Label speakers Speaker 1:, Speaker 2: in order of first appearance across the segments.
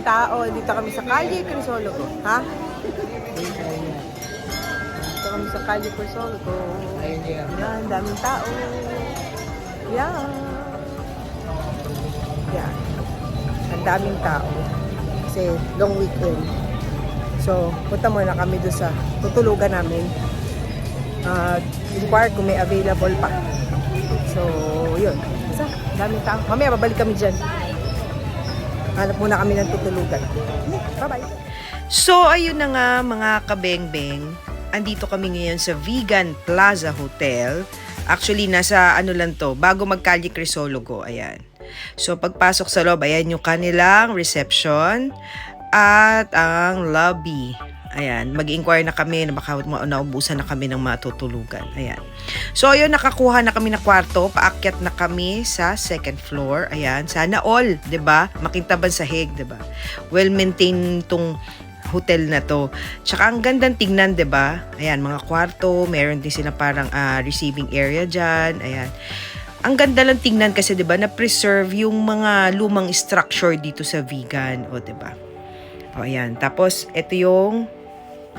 Speaker 1: daming tao. Dito kami sa Calle Crisologo. Ha? Dito kami sa Calle Crisologo. Yan, daming tao. Yan. Yan. Ang daming tao. Kasi long weekend. So, punta muna kami doon sa tutulugan namin. At inquire kung may available pa. So, yun. Basta, daming tao. Mamaya, babalik kami dyan. Hanap muna kami ng tutulugan. Bye-bye.
Speaker 2: So, ayun na nga mga kabengbeng. Andito kami ngayon sa Vegan Plaza Hotel. Actually, nasa ano lang to, bago magkali Crisologo. Ayan. So, pagpasok sa loob, ayan yung kanilang reception at ang lobby. Ayan, mag-inquire na kami na baka naubusan na kami ng matutulugan. Ayan. So, ayun, nakakuha na kami ng kwarto. Paakyat na kami sa second floor. Ayan, sana all, ba Makintabang sahig, 'di ba Well-maintained tong hotel na to. Tsaka ang gandang tingnan, 'di ba Ayan, mga kwarto. Meron din sila parang ah, receiving area dyan. Ayan. Ang ganda lang tingnan kasi 'di ba na-preserve yung mga lumang structure dito sa vegan, o 'di ba O ayan. Tapos ito yung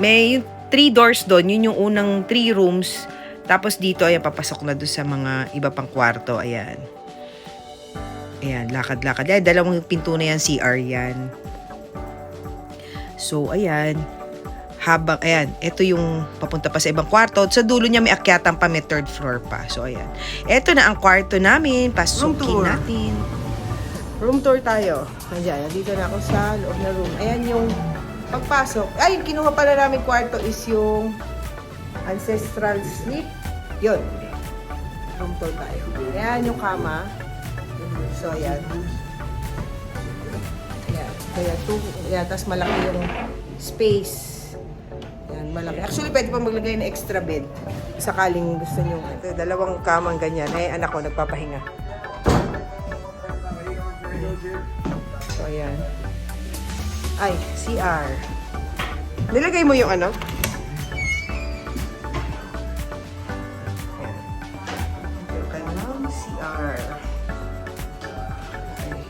Speaker 2: may three doors doon, yun yung unang three rooms. Tapos dito, ayan, papasok na doon sa mga iba pang kwarto. Ayan. Ayan, lakad-lakad. Ayan, dalawang pinto na yan, CR yan. So, ayan. Habang, ayan, ito yung papunta pa sa ibang kwarto. Sa dulo niya may akyatan pa, may third floor pa. So, ayan. Ito na ang kwarto namin. Pasukin natin.
Speaker 1: Room tour tayo. Nandiyan, nandito na ako sa loob na room. Ayan yung pagpasok. Ay, kinuha pala namin kwarto is yung ancestral sleep. Yun. Room tour tayo. Ayan yung kama. So, ayan. Ayan. Kaya two, ayan, tas malaki yung space. Ayan, malaki. Actually, pwede pa maglagay ng extra bed. Sakaling gusto nyo. Ito, dalawang kamang ganyan. Eh, anak ko, nagpapahinga. So, ayan. Ay, CR. Nilagay mo yung ano? Yung kanyang CR. Okay.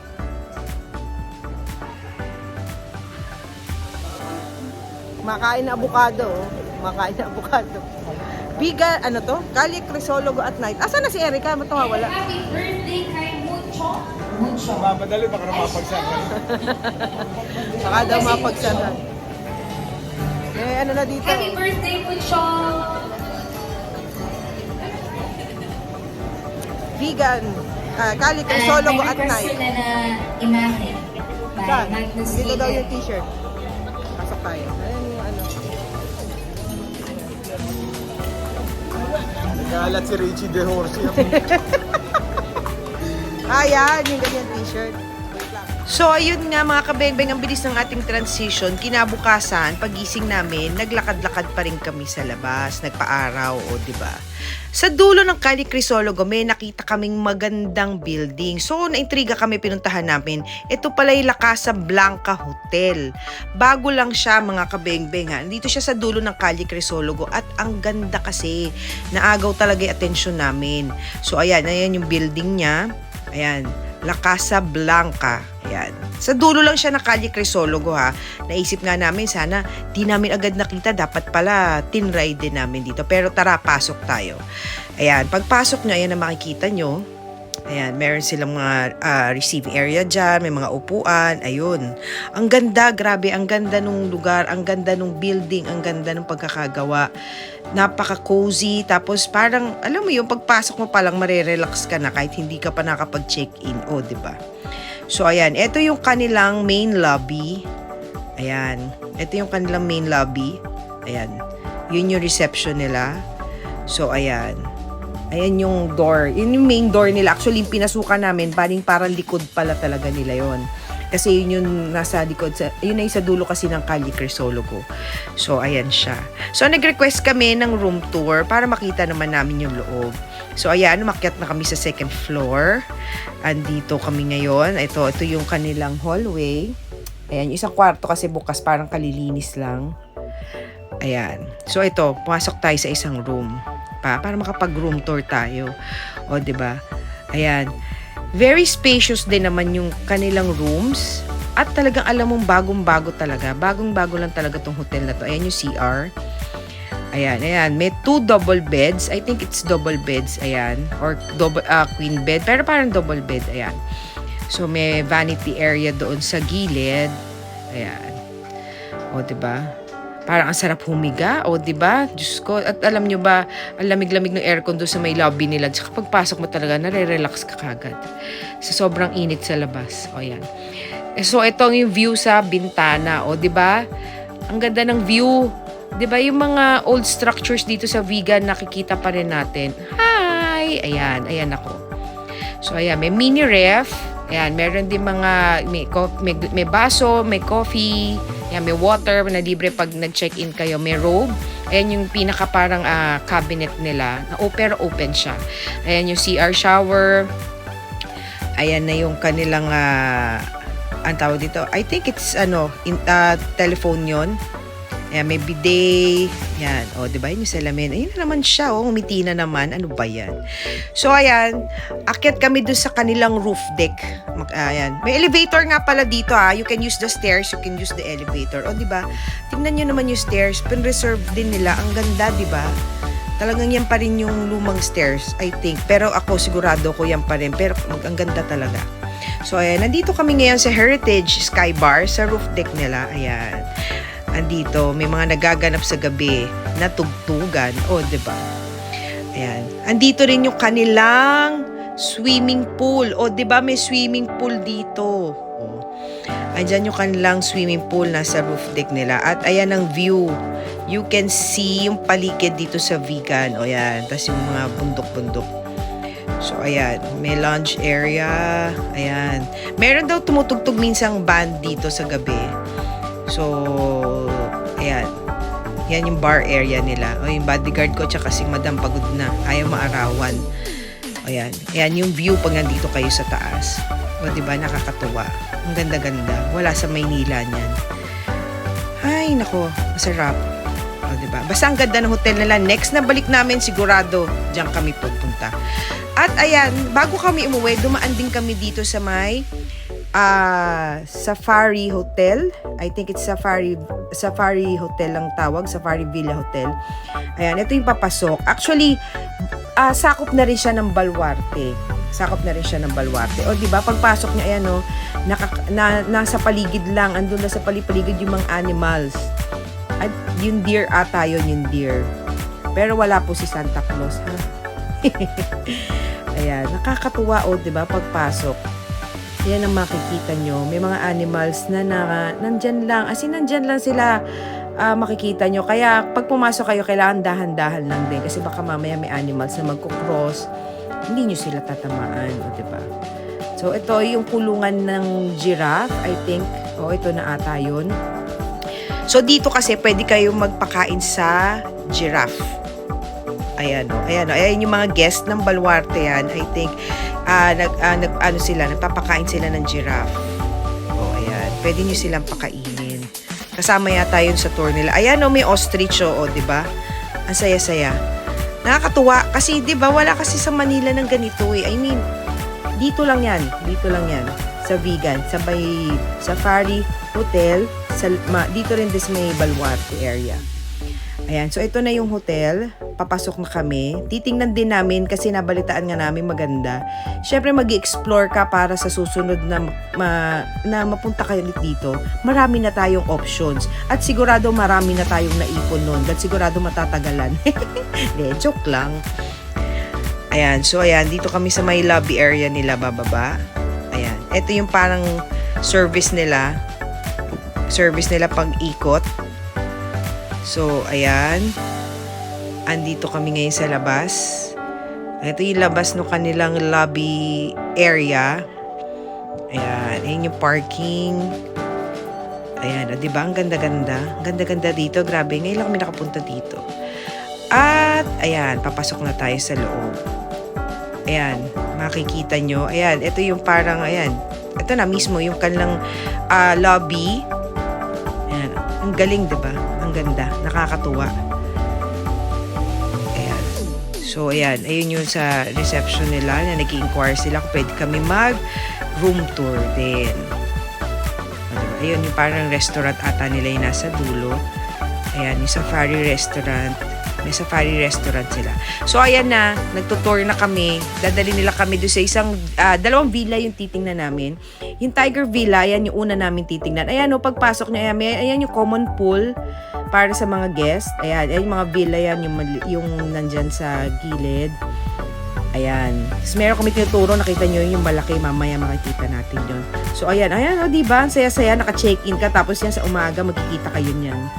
Speaker 1: Makain na abukado. oh. Makain na abukado. Biga, ano to? Kali Crisologo at night. Asa na si Erica? Ba't wala?
Speaker 3: Happy birthday kay Mucho.
Speaker 4: Mamadali baka na mapagsakan.
Speaker 1: Baka daw mapagsanan. Eh, ano na dito?
Speaker 3: Happy birthday, Mucho.
Speaker 1: Vegan. Ah, Kali Crisologo at night.
Speaker 3: personal na imahe
Speaker 1: Saan? Dito daw yung t-shirt. Pasok tayo. Ayan yung ano.
Speaker 4: Nagalat si Richie De Horsey.
Speaker 1: Ah, yan. Yung ganyan t-shirt.
Speaker 2: So, ayun nga mga kabengbeng, ang bilis ng ating transition. Kinabukasan, pagising namin, naglakad-lakad pa rin kami sa labas, nagpaaraw, o ba? Sa dulo ng Kali Crisologo, may nakita kaming magandang building. So, naintriga kami pinuntahan namin. Ito pala yung La Casa Blanca Hotel. Bago lang siya mga kabengbeng ha. Dito siya sa dulo ng Kali Crisologo at ang ganda kasi. Naagaw talaga yung atensyon namin. So, ayan, ayan yung building niya. Ayan, La Casa Blanca. Ayan. Sa dulo lang siya ng Calle Crisologo ha. Naisip nga namin sana di namin agad nakita. Dapat pala tinry din namin dito. Pero tara, pasok tayo. Ayan, pagpasok nyo, ayan na makikita nyo. Ayan, meron silang mga ah, receiving area dyan, may mga upuan, ayun. Ang ganda, grabe, ang ganda nung lugar, ang ganda nung building, ang ganda nung pagkakagawa. Napaka-cozy, tapos parang, alam mo yung pagpasok mo palang marirelax ka na kahit hindi ka pa nakapag-check-in, o, di ba? So, ayan, ito yung kanilang main lobby. Ayan, ito yung kanilang main lobby. Ayan, yun yung reception nila. So, ayan. Ayan yung door. Yun yung main door nila. Actually, yung pinasukan namin, paling parang likod pala talaga nila yon Kasi yun yung nasa likod. Sa, yun na sa dulo kasi ng Kali Crisologo. So, ayan siya. So, nag-request kami ng room tour para makita naman namin yung loob. So, ayan, umakyat na kami sa second floor. Andito kami ngayon. Ito, ito yung kanilang hallway. Ayan, yung isang kwarto kasi bukas parang kalilinis lang. Ayan. So, ito, pumasok tayo sa isang room pa para makapag-room tour tayo. O, ba? Ayan. Very spacious din naman yung kanilang rooms. At talagang alam mong bagong-bago talaga. Bagong-bago lang talaga tong hotel na to. Ayan yung CR. Ayan, ayan. May two double beds. I think it's double beds. Ayan. Or double, ah, queen bed. Pero parang double bed. Ayan. So, may vanity area doon sa gilid. Ayan. O, ba? Parang ang sarap humiga. O, 'di ba? Diyos ko. At alam nyo ba, ang lamig-lamig ng aircon doon sa may lobby nila. Tsaka pagpasok mo talaga, nare-relax ka kagad. Sa sobrang init sa labas. O, yan. Eh, So, ito yung view sa bintana. O, 'di ba? Ang ganda ng view. 'Di ba yung mga old structures dito sa vegan nakikita pa rin natin. Hi! Ayan, ayan ako. So, ayan, may mini ref. Ayan, meron din mga, may, may, may baso, may coffee, ayan, may water na libre pag nag-check-in kayo. May robe. Ayan yung pinaka parang ah, cabinet nila. Na, oh, pero open siya. Ayan yung CR shower. Ayan na yung kanilang, ah, ang tawag dito. I think it's, ano, in, ah, telephone yon Ayan, may bidet. Yan. O, di ba? Yun yung salamin. Ayun na naman siya. O, umiti na naman. Ano ba yan? So, ayan. Akyat kami dun sa kanilang roof deck. Mag, ayan. May elevator nga pala dito ha. You can use the stairs. You can use the elevator. O, di ba? Tingnan nyo naman yung stairs. Pin-reserve din nila. Ang ganda, di ba? Talagang yan pa rin yung lumang stairs, I think. Pero ako sigurado ko yan pa rin. Pero ang ganda talaga. So, ayan. Nandito kami ngayon sa Heritage Sky Bar sa roof deck nila. Ayan andito, may mga nagaganap sa gabi na tugtugan. O, oh, 'di ba? Ayan. Andito rin yung kanilang swimming pool. O, 'di ba may swimming pool dito? O. Andyan yung kanilang swimming pool nasa roof deck nila. At ayan ang view. You can see yung paligid dito sa vegan. O yan. Tapos yung mga bundok-bundok. So, ayan. May lounge area. Ayan. Meron daw tumutugtog minsang band dito sa gabi. So, ayan. Yan yung bar area nila. O yung bodyguard ko, tsaka si Madam pagod na. Ayaw maarawan. Ayan. Ayan yung view pag nandito kayo sa taas. O, di ba Nakakatuwa. Ang ganda-ganda. Wala sa Maynila niyan. Ay, nako. Masarap. O, di ba Basta ang ganda ng hotel nila. Next na balik namin, sigurado, diyan kami pupunta. At ayan, bago kami umuwi, dumaan din kami dito sa may ah Safari Hotel. I think it's Safari Safari Hotel ang tawag, Safari Villa Hotel. Ayan, ito yung papasok. Actually, ah sakop na rin siya ng Balwarte. Sakop na rin siya ng Balwarte. O, di ba pagpasok niya, ayan, no, nakaka- na, nasa paligid lang, andun na sa palipaligid yung mga animals. At yung deer ata yun, yung deer. Pero wala po si Santa Claus, ha? Ayan, nakakatuwa, o, di ba pagpasok. Yan ang makikita nyo. May mga animals na, na nandyan lang. As in, nandyan lang sila ah, makikita nyo. Kaya pag pumasok kayo, kailangan dahan-dahan lang din. Kasi baka mamaya may animals na magkukross. Hindi nyo sila tatamaan. O, diba? So, ito yung kulungan ng giraffe, I think. O, ito na ata yun. So, dito kasi pwede kayong magpakain sa giraffe. Ayan o. Ayan o. Ayan yung mga guest ng Baluarte yan. I think ah nag, ah, nag, ano sila, nagpapakain sila ng giraffe. O, ayan. Pwede nyo silang pakainin. Kasama yata yun sa tour nila. Ayan o, may ostrich o, o di ba? Ang saya-saya. Nakakatuwa. Kasi, di ba, wala kasi sa Manila ng ganito eh. I mean, dito lang yan. Dito lang yan. Sa vegan. Sa may Safari Hotel. Sa, ma, dito rin sa may Baluarte area. Ayan, so ito na yung hotel. Papasok na kami. Titingnan din namin kasi nabalitaan nga namin maganda. Siyempre mag explore ka para sa susunod na, ma, na mapunta kayo ulit dito. Marami na tayong options. At sigurado marami na tayong naipon nun. At sigurado matatagalan. De, joke lang. Ayan, so ayan, dito kami sa may lobby area nila bababa. Ayan, ito yung parang service nila. Service nila pang ikot. So, ayan. Andito kami ngayon sa labas. Ito yung labas no kanilang lobby area. Ayan, ayan yung parking. Ayan, o, di ba? Ang ganda-ganda. Ang ganda-ganda dito. Grabe, ngayon lang kami nakapunta dito. At, ayan, papasok na tayo sa loob. Ayan, makikita nyo. Ayan, ito yung parang, ayan. Ito na mismo, yung kanilang ah, lobby. Ayan, ang galing, di ba? Ang ganda, nakakatuwa. So, ayan, ayun yung sa reception nila na nag inquire sila kung pwede kami mag room tour din. O, Ayun, yung parang restaurant ata nila yung nasa dulo. Ayan, yung safari restaurant. May safari restaurant sila. So, ayan na. Nagtutour na kami. Dadali nila kami doon sa isang, ah, dalawang villa yung titingnan namin. Yung Tiger Villa, ayan yung una namin titingnan. Ayan, o, pagpasok niya, ayan, ayan yung common pool para sa mga guest. Ayan, ayan yung mga villa yan, yung, yung nandyan sa gilid. Ayan. Tapos meron kami tinuturo, nakita nyo yung malaki, mamaya makikita natin yun. So, ayan, ayan, o, diba? Ang saya-saya, naka-check-in ka, tapos yan sa umaga, magkikita kayo niyan.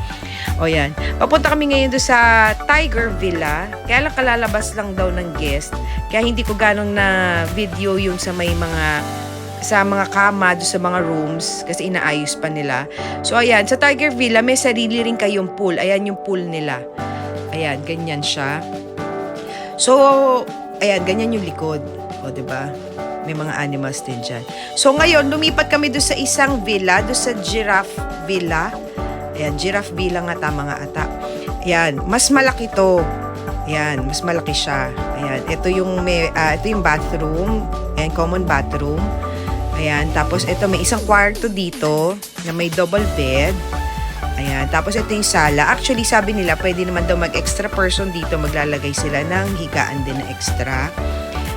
Speaker 2: O, yan. Papunta kami ngayon doon sa Tiger Villa. Kaya lang kalalabas lang daw ng guest. Kaya hindi ko ganong na video yung sa may mga sa mga kama, doon sa mga rooms, kasi inaayos pa nila. So, ayan, sa Tiger Villa, may sarili rin kayong pool. Ayan yung pool nila. Ayan, ganyan siya. So, ayan, ganyan yung likod. O, ba? May mga animals din dyan. So, ngayon, lumipat kami doon sa isang villa, doon sa Giraffe Villa. Ayan, Giraffe Villa nga tama nga ata. Ayan, mas malaki to. Ayan, mas malaki siya. Ayan, ito yung may ah, ito yung bathroom, ayan common bathroom. Ayan, tapos ito may isang kwarto dito na may double bed. Ayan, tapos ito yung sala. Actually, sabi nila, pwede naman daw mag-extra person dito. Maglalagay sila ng higaan din na extra.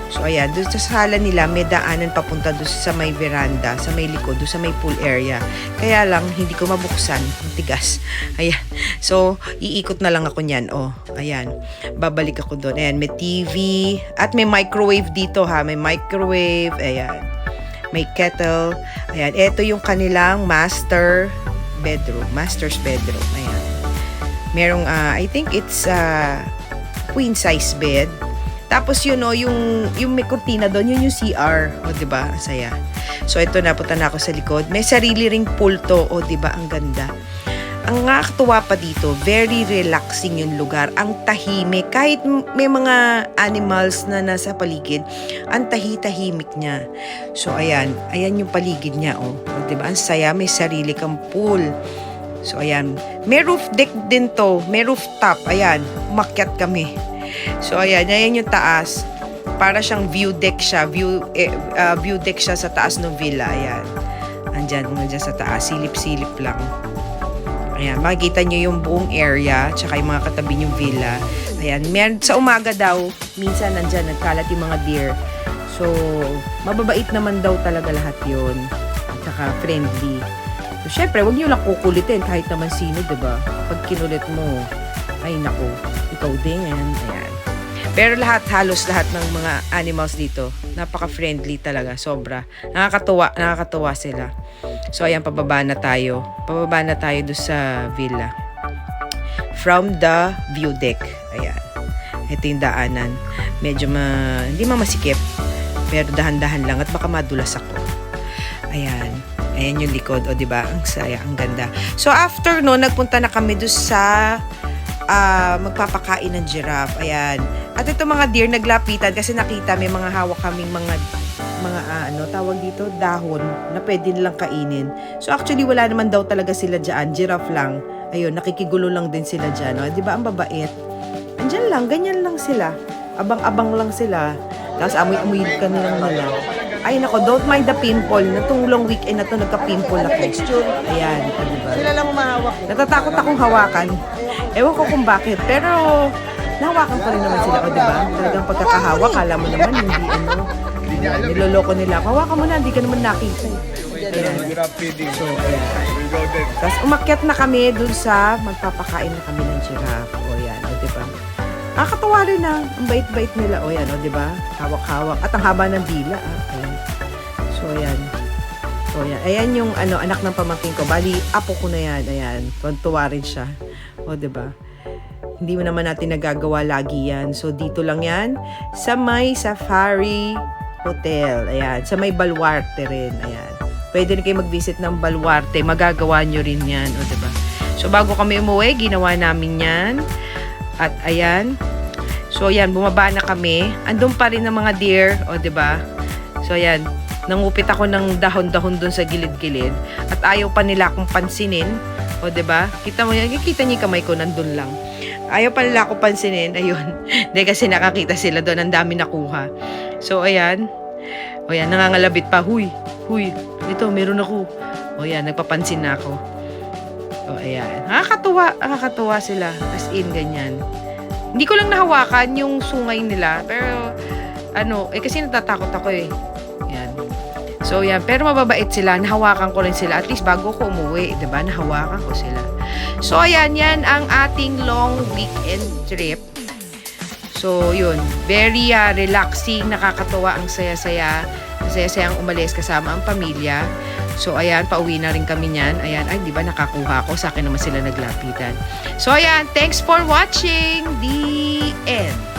Speaker 2: So, ayan, doon sa sala nila, may daanan papunta doon sa may veranda, sa may likod, doon sa may pool area. Kaya lang, hindi ko mabuksan. Tigas. Ayan. So, iikot na lang ako niyan. Oh, ayan. Babalik ako doon. Ayan, may TV. At may microwave dito ha. May microwave. Ayan. May kettle. Ayan. Ito yung kanilang master bedroom. Master's bedroom. Ayan. Merong, ah, I think it's uh, queen size bed. Tapos yun no, yung, yung may kurtina doon, yun yung CR. O, di ba? Ang Saya. So, ito na, punta na ako sa likod. May sarili ring pool to. O, di ba? Ang ganda. Ang nakakatuwa pa dito, very relaxing yung lugar. Ang tahimik. Kahit may mga animals na nasa paligid, ang tahi-tahimik niya. So, ayan. Ayan yung paligid niya, oh. O, diba? Ang saya. May sarili kang pool. So, ayan. May roof deck din to. May rooftop. Ayan. Umakyat kami. So, ayan. Ayan yung taas. Para siyang view deck siya. View, eh, ah, view deck siya sa taas ng villa. Ayan. Andyan, andyan sa taas. Silip-silip lang. Ayan, makikita nyo yung buong area, tsaka yung mga katabi yung villa. Ayan, mer- sa umaga daw, minsan nandyan, nagkalat yung mga deer. So, mababait naman daw talaga lahat yon At saka friendly. So, syempre, huwag nyo lang kukulitin kahit naman sino, ba? Pag kinulit mo, ay nako, ikaw din. Ayan. Pero lahat, halos lahat ng mga animals dito, napaka-friendly talaga, sobra. Nakakatuwa, nakakatuwa sila. So, ayan, pababa na tayo. Pababa na tayo doon sa villa. From the view deck. Ayan. Ito yung daanan. Medyo ma... Hindi ma masikip. Pero dahan-dahan lang at baka madulas ako. Ayan. Ayan yung likod. O, ba Ang saya, ang ganda. So, after no, nagpunta na kami doon sa ah, magpapakain ng giraffe. Ayan. At ito mga deer, naglapitan kasi nakita may mga hawak kaming mga mga ah, ano tawag dito dahon na pwede nilang kainin. So actually wala naman daw talaga sila diyan, giraffe lang. Ayun, nakikigulo lang din sila diyan, no? 'Di ba? Ang babait. Andiyan lang, ganyan lang sila. Abang-abang lang sila. Tapos amoy-amoy ka na lang nila. Ay nako, don't mind the pimple. Natong long weekend na to, nagka-pimple ako. Ayan, di ba?
Speaker 1: Sila lang umahawak.
Speaker 2: Natatakot akong hawakan. Ewan ko kung bakit. Pero, nahawakan ko rin naman sila. O, di ba? Talagang pagkakahawak, kala mo naman, hindi ano. Niloloko nila. ako. Hawakan mo na, hindi ka naman nakita. So, ayan. Tapos umakyat na kami dun sa magpapakain na kami ng giraffe. O yan, o diba? Nakakatawa rin na. Ang bait-bait nila. O yan, o diba? Hawak-hawak. At ang haba ng dila. Ah. Ayan. So ayan. So ayan. Ayan yung ano, anak ng pamangkin ko. Bali, apo ko na yan. Ayan. Tuwa rin siya. O diba? Hindi mo naman natin nagagawa lagi yan. So dito lang yan. Sa may safari hotel. Ayan. Sa may Baluarte rin. Ayan. Pwede rin kayo mag-visit ng Baluarte. Magagawa nyo rin yan. O, diba? So, bago kami umuwi, ginawa namin yan. At, ayan. So, ayan. Bumaba na kami. Andun pa rin ng mga deer. O, diba? So, ayan. Nangupit ako ng dahon-dahon dun sa gilid-gilid. At ayaw pa nila akong pansinin. O, diba? Kita mo yan. Kita niyo kamay ko nandun lang. Ayaw pa nila ako pansinin. Ayun. Hindi kasi nakakita sila doon. Ang dami nakuha. So, ayan. O yan, nangangalabit pa. Huy, huy. Ito, meron ako. O yan, nagpapansin na ako. O ayan. Nakakatuwa, nakakatuwa sila. As in, ganyan. Hindi ko lang nahawakan yung sungay nila. Pero, ano, eh kasi natatakot ako eh. Yan. So, yan. Pero mababait sila. Nahawakan ko rin sila. At least bago ko umuwi, ba Nahawakan ko sila. So, ayan. Yan ang ating long weekend trip. So, yun. Very ah, relaxing. Nakakatuwa. Ang saya-saya. Ang saya-saya ang umalis kasama ang pamilya. So, ayan. Pauwi na rin kami niyan. Ayan. Ay, di ba nakakuha ko? Sa akin naman sila naglapitan. So, ayan. Thanks for watching. The end.